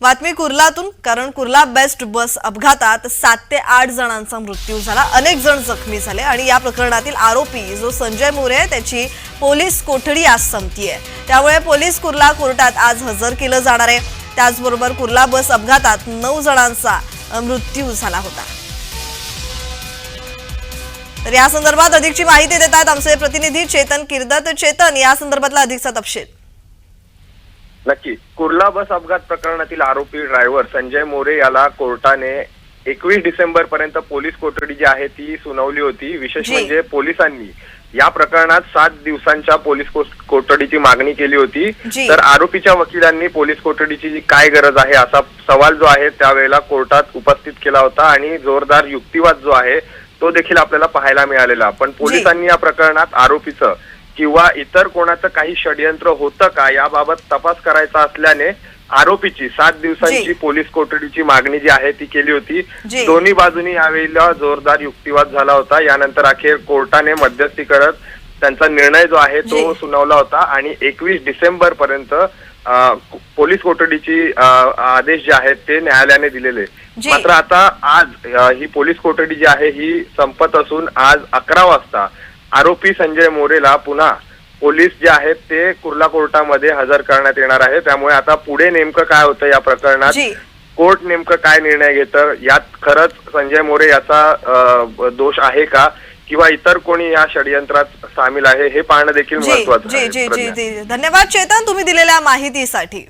बातमी कुर्लातून कारण कुर्ला बेस्ट बस अपघातात सात ते आठ जणांचा मृत्यू झाला. अनेक जण जखमी झाले आणि या प्रकरणातील आरोपी जो संजय मोरे आहे, त्याची पोलीस कोठडी आज संपतीये. त्यामुळे पोलीस कुर्ला कोर्टात आज हजर केलं जाणार आहे. त्याचबरोबर कुर्ला बस अपघातात नऊ जणांचा मृत्यू झाला होता. तर या संदर्भात अधिकची माहिती देत आहेत आमचे प्रतिनिधी चेतन किर्दत. चेतन या संदर्भातला अधिकचा तपशील. नक्की. कुर्ला बस अपघात प्रकरणातील आरोपी ड्रायव्हर संजय मोरे याला कोर्टाने एकवीस डिसेंबर पर्यंत पोलीस कोठडी जी आहे ती सुनावली होती. विशेष. म्हणजे पोलिसांनी. या प्रकरणात सात दिवसांच्या पोलीस कोठडीची मागणी केली होती. तर आरोपीच्या वकिलांनी पोलीस कोठडीची जी काय गरज आहे असा सवाल जो आहे त्यावेळेला कोर्टात उपस्थित केला होता आणि जोरदार युक्तिवाद जो आहे तो देखील आपल्याला पाहायला मिळालेला. पण पोलिसांनी या प्रकरणात आरोपीचं किंवा इतर कोणाचं काही षडयंत्र होतं का याबाबत तपास करायचा असल्याने आरोपीची सात दिवसांची. पोलीस कोठडीची मागणी जी आहे ती केली होती. दोन्ही बाजूनी यावेळेला जोरदार युक्तिवाद झाला होता यानंतर अखेर कोर्टाने मध्यस्थी करत त्यांचा निर्णय जो आहे तो. सुनावला होता आणि एकवीस डिसेंबर पर्यंत पोलीस कोठडीची आदेश जे आहेत ते न्यायालयाने दिलेले. मात्र आता आज ही पोलीस कोठडी जी आहे ही संपत असून आज अकरा वाजता आरोपी संजय मोरेला पुन्हा पोलीस जे आहेत ते कुर्ला कोर्टामध्ये हजर करण्यात येणार आहे. त्यामुळे आता पुढे नेमकं काय होतं या प्रकरणात? कोर्ट नेमकं काय निर्णय घेतं? यात खरंच संजय मोरे याचा दोष आहे का? किंवा इतर कोणी या षडयंत्रात सामील आहे? हे पाहणं देखील महत्वाचं धन्यवाद चेतन तुम्ही दिलेल्या माहितीसाठी.